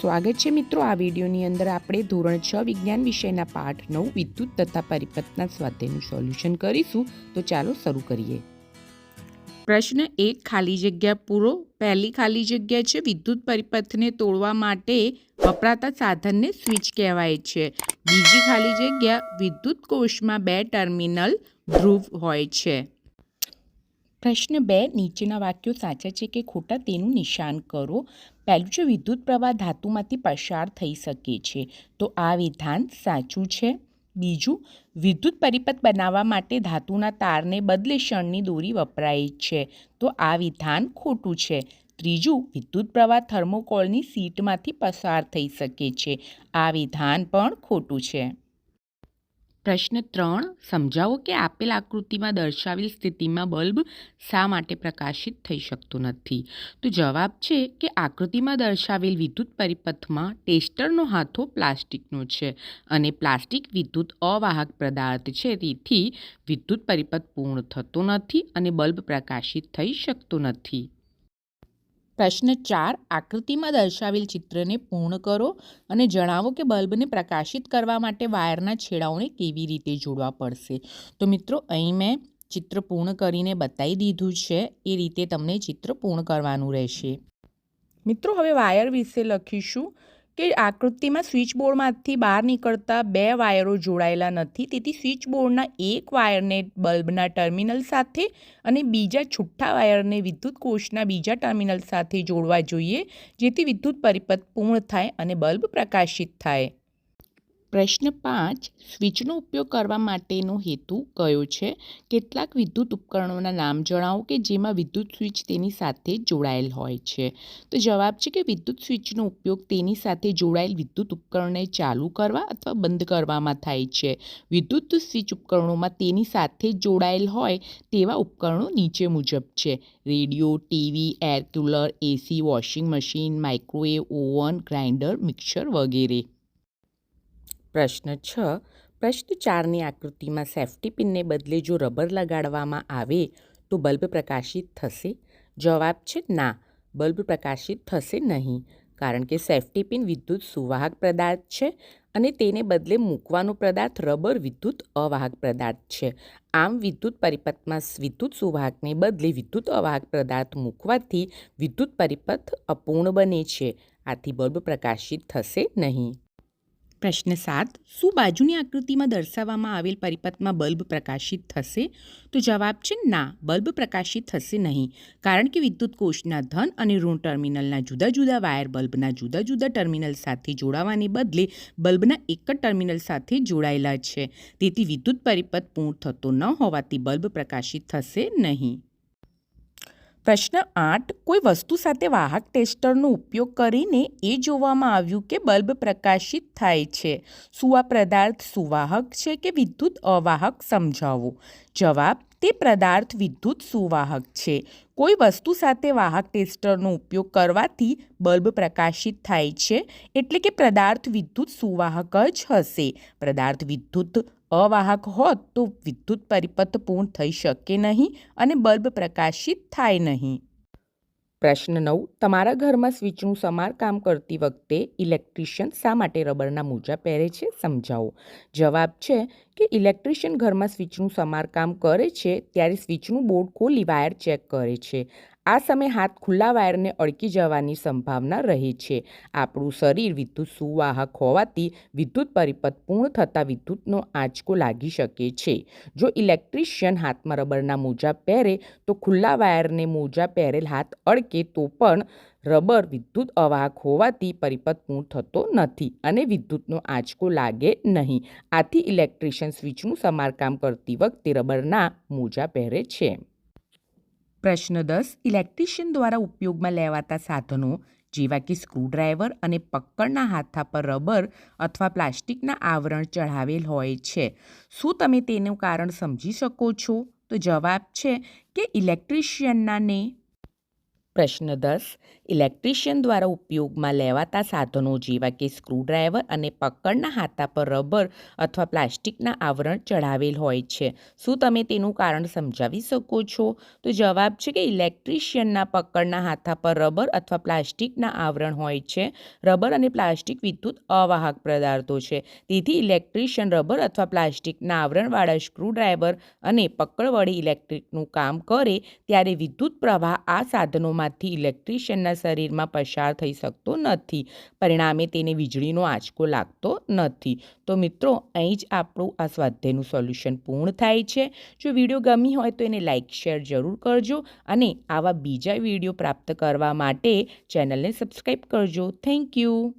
સ્વાગત છે મિત્રો. આ વિડીયોની અંદર આપણે ધોરણ છ વિજ્ઞાન વિષયના પાઠ નવ વિદ્યુત તથા પરિપથના સ્વાધ્યાયનું સોલ્યુશન કરીશું. તો ચાલો શરૂ કરીએ. પ્રશ્ન એક, ખાલી જગ્યા પૂરો. પહેલી ખાલી જગ્યા છે, વિદ્યુત પરિપથને તોડવા માટે વપરાતા સાધનને સ્વિચ કહેવાય છે. બીજી ખાલી જગ્યા, વિદ્યુત કોષમાં બે ટર્મિનલ ધ્રુવ હોય છે. પ્રશ્ન બે, નીચેના વાક્યો સાચા છે કે ખોટા તેનું નિશાન કરો. પહેલું છે, વિદ્યુત પ્રવાહ ધાતુમાંથી પસાર થઈ શકે છે. તો આ વિધાન સાચું છે. બીજું, વિદ્યુત પરિપથ બનાવવા માટે ધાતુના તારને બદલે શણની દોરી વપરાય છે. તો આ વિધાન ખોટું છે. ત્રીજું, વિદ્યુત પ્રવાહ થર્મોકોલની સીટમાંથી પસાર થઈ શકે છે. આ વિધાન પણ ખોટું છે. પ્રશ્ન ત્રણ, સમજાવો કે આપેલ આકૃતિમાં દર્શાવેલ સ્થિતિમાં બલ્બ શા માટે પ્રકાશિત થઈ શકતો નથી. તો જવાબ છે કે આકૃતિમાં દર્શાવેલ વિદ્યુત પરિપથમાં ટેસ્ટરનો હાથો પ્લાસ્ટિકનો છે અને પ્લાસ્ટિક વિદ્યુત અવાહક પદાર્થ છે, તેથી વિદ્યુત પરિપથ પૂર્ણ થતો નથી અને બલ્બ પ્રકાશિત થઈ શકતો નથી. પ્રશ્ન ચાર, આકૃતિમાં દર્શાવેલ ચિત્રને પૂર્ણ કરો અને જણાવો કે બલ્બને પ્રકાશિત કરવા માટે વાયરના છેડાઓને કેવી રીતે જોડવા પડશે. તો મિત્રો, અહીં મેં ચિત્ર પૂર્ણ કરીને બતાવી દીધું છે. એ રીતે તમને ચિત્ર પૂર્ણ કરવાનું રહેશે. મિત્રો, હવે વાયર વિશે લખીશું. કે આકૃતિમાં સ્વિચ બોર્ડમાંથી બહાર નીકળતા બે વાયરો જોડાયેલા નથી, તેથી સ્વિચ બોર્ડના એક વાયરને બલ્બના ટર્મિનલ સાથે અને બીજા છૂટા વાયરને વિદ્યુત કોષના બીજા ટર્મિનલ સાથે જોડવા જોઈએ, જેથી વિદ્યુત પરિપથ પૂર્ણ થાય અને બલ્બ પ્રકાશિત થાય. પ્રશ્ન પાંચ, સ્વિચનો ઉપયોગ કરવા માટેનો હેતુ કયો છે? કેટલાક વિદ્યુત ઉપકરણોના નામ જણાવો કે જેમાં વિદ્યુત સ્વિચ તેની સાથે જોડાયેલ હોય છે. તો જવાબ છે કે વિદ્યુત સ્વિચનો ઉપયોગ તેની સાથે જોડાયેલ વિદ્યુત ઉપકરણને ચાલુ કરવા અથવા બંધ કરવામાં થાય છે. વિદ્યુત સ્વિચ ઉપકરણોમાં તેની સાથે જોડાયેલ હોય તેવા ઉપકરણો નીચે મુજબ છે. Radio, TV, air cooler, AC, washing machine, microwave, oven, grinder, mixer વગેરે. પ્રશ્ન છ. પ્રશ્ન ચારની આકૃતિમાં સેફ્ટી પિનને બદલે જો રબર લગાડવામાં આવે તો બલ્બ પ્રકાશિત થશે? જવાબ છે ના. બલ્બ પ્રકાશિત થશે નહીં, કારણ કે સેફ્ટી પિન વિદ્યુત સુવાહક પદાર્થ છે અને તેને બદલે મૂકવાનો પદાર્થ રબર વિદ્યુત અવાહક પદાર્થ છે. આમ, વિદ્યુત પરિપથમાં વિદ્યુત સુવાહકને બદલે વિદ્યુત અવાહક પદાર્થ મૂકવાથી વિદ્યુત પરિપથ અપૂર્ણ બને છે. આથી બલ્બ પ્રકાશિત થશે નહીં. પ્રશ્ન સાત, શું બાજુની આકૃતિમાં દર્શાવવામાં આવેલ પરિપથમાં બલ્બ પ્રકાશિત થશે? તો જવાબ છે ના, બલ્બ પ્રકાશિત થશે નહીં, કારણ કે વિદ્યુત કોષના ધન અને ઋણ ટર્મિનલના જુદા જુદા વાયર બલ્બના જુદા જુદા ટર્મિનલ સાથે જોડાવાને બદલે બલ્બના એક જ ટર્મિનલ સાથે જોડાયેલા છે. તેથી વિદ્યુત પરિપથ પૂર્ણ થતો ન હોવાથી બલ્બ પ્રકાશિત થશે નહીં. પ્રશ્ન આઠ, કોઈ વસ્તુ સાથે વાહક ટેસ્ટરનો ઉપયોગ કરીને એ જોવામાં આવ્યું કે બલ્બ પ્રકાશિત થાય છે. શું આ પદાર્થ સુવાહક છે કે વિદ્યુત અવાહક સમજાવો? જવાબ, તે પદાર્થ વિદ્યુત સુવાહક છે. કોઈ વસ્તુ સાથે વાહક ટેસ્ટરનો ઉપયોગ કરવાથી બલ્બ પ્રકાશિત થાય છે, એટલે કે પદાર્થ વિદ્યુત સુવાહક જ હશે. પદાર્થ વિદ્યુત અવાહક હોત તો વિદ્યુત પરિપથ પૂર્ણ થઈ શકે નહીં અને બલ્બ પ્રકાશિત થાય નહીં. પ્રશ્ન નવ. તમારા ઘરમાં સ્વિચનું સમારકામ કરતી વખતે ઇલેક્ટ્રિશિયન શા માટે રબરના મોજા પહેરે છે? સમજાવો. જવાબ છે કે ઇલેક્ટ્રિશિયન ઘરમાં સ્વિચનું સમારકામ કરે છે ત્યારે સ્વિચનું બોર્ડ ખોલી વાયર ચેક કરે છે. આ સમયે હાથ ખુલ્લા વાયરને અડકી જવાની સંભાવના રહે છે. આપણું શરીર વિદ્યુત સુવાહક હોવાથી વિદ્યુત પરિપથ પૂર્ણ થતાં વિદ્યુતનો આંચકો લાગી શકે છે. જો ઇલેક્ટ્રિશિયન હાથમાં રબરના મોજા પહેરે, તો ખુલ્લા વાયરને મોજા પહેરેલ હાથ અડકે તો પણ રબર વિદ્યુત અવાહક હોવાથી પરિપથ પૂર્ણ થતો નથી અને વિદ્યુતનો આંચકો લાગે નહીં. આથી ઇલેક્ટ્રિશિયન સ્વિચનું સમારકામ કરતી વખતે રબરના મોજા પહેરે છે. પ્રશ્ન દસ ઇલેક્ટ્રિશિયન દ્વારા ઉપયોગમાં લેવાતા સાધનો, જેવા કે સ્ક્રૂડ્રાઈવર અને પક્કડના હાથા પર રબર અથવા પ્લાસ્ટિકના આવરણ ચઢાવેલ હોય છે. શું તમે તેનું કારણ સમજી શકો છો? તો જવાબ છે કે ઇલેક્ટ્રિશિયનનાને પ્રશ્ન દસ. ઇલેક્ટ્રિશિયન દ્વારા ઉપયોગમાં લેવાતા સાધનો જેવા કે સ્ક્રૂડ્રાઈવર અને પકડના હાથા પર રબર અથવા પ્લાસ્ટિકના આવરણ ચઢાવેલ હોય છે. શું તમે તેનું કારણ સમજાવી શકો છો? તો જવાબ છે કે ઇલેક્ટ્રિશિયનના પકડના હાથા પર રબર અથવા પ્લાસ્ટિકના આવરણ હોય છે. રબર અને પ્લાસ્ટિક વિદ્યુત અવાહક પદાર્થો છે. તેથી ઇલેક્ટ્રિશિયન રબર અથવા પ્લાસ્ટિકના આવરણવાળા સ્ક્રૂડ્રાઈવર અને પકડ વડે ઇલેક્ટ્રિકનું કામ કરે, ત્યારે વિદ્યુત પ્રવાહ આ સાધનોમાંથી ઇલેક્ટ્રિશિયનના શરીરમાં પસાર થઈ શકતો નથી. પરિણામે તેને વીજળીનો આંચકો લાગતો નથી. તો મિત્રો, અહીં જ આપણું આ સ્વાધ્યાયનું સોલ્યુશન પૂર્ણ થાય છે. જો વીડિયો ગમી હોય તો એને લાઇક શેર જરૂર કરજો અને આવા બીજા વીડિયો પ્રાપ્ત કરવા માટે ચેનલને સબસ્ક્રાઈબ કરજો. Thank you.